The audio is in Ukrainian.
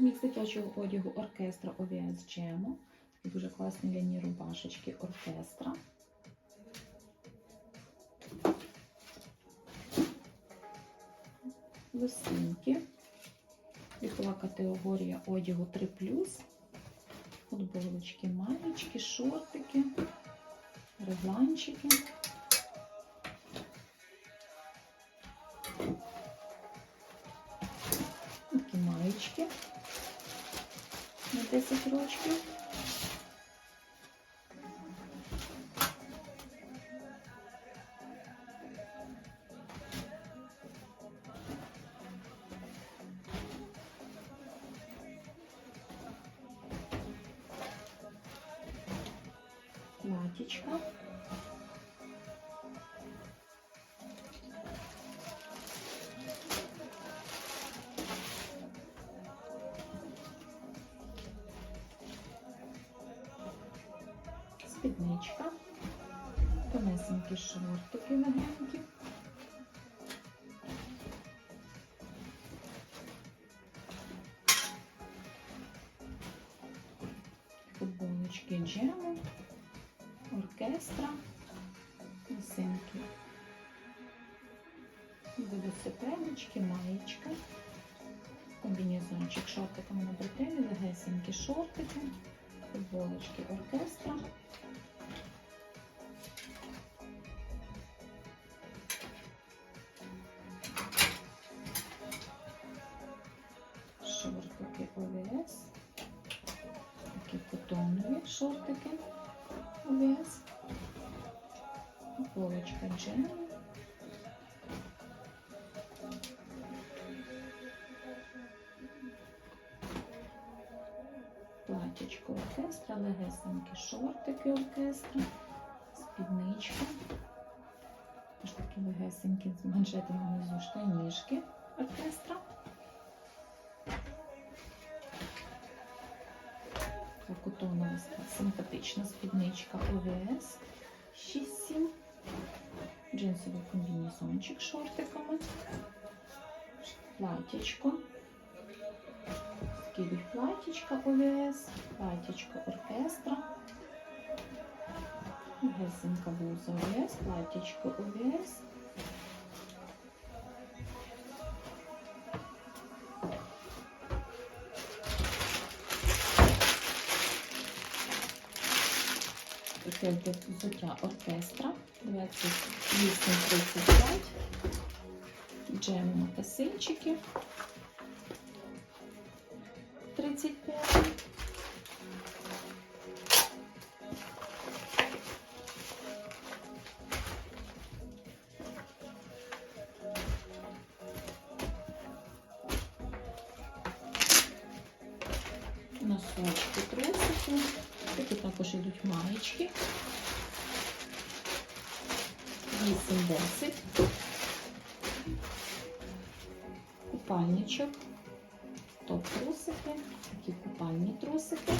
Мікс дитячого одягу оркестра ОВС Джему. І дуже класні ляні рубашечки оркестра. Лосинки. Вікова категорія одягу 3 Футболочки, маєчки, шортики, регланчики. Такі маєчки 10 років. Платічка. Спідничка. Тонесенькі шортики легенькі. Футболочки джему, оркестра, лосинки. Велосипедочки, маєчка, комбінезончик, шортиками на бретелі, легесенькі шортики, футболочки оркестра. Шортики ОВС. Полочка джем. Платічко оркестра, легесенькі шортики оркестра, спідничка. Ось такі легесенькі з манжетами внизу штанішки оркестра. Котонова симпатична спідничка ОВС 6-7. Джинсовий комбінезончик шортиками. Платічко. Від платічка ОВС, платічко оркестра. Гесенька блуза ОВС, платічко ОВС. От взуття оркестра 28-35. Джем макасинчики 35. Носочки. Такі також йдуть маєчки. 8-10. Купальничок. Топ трусики, такі купальні трусики.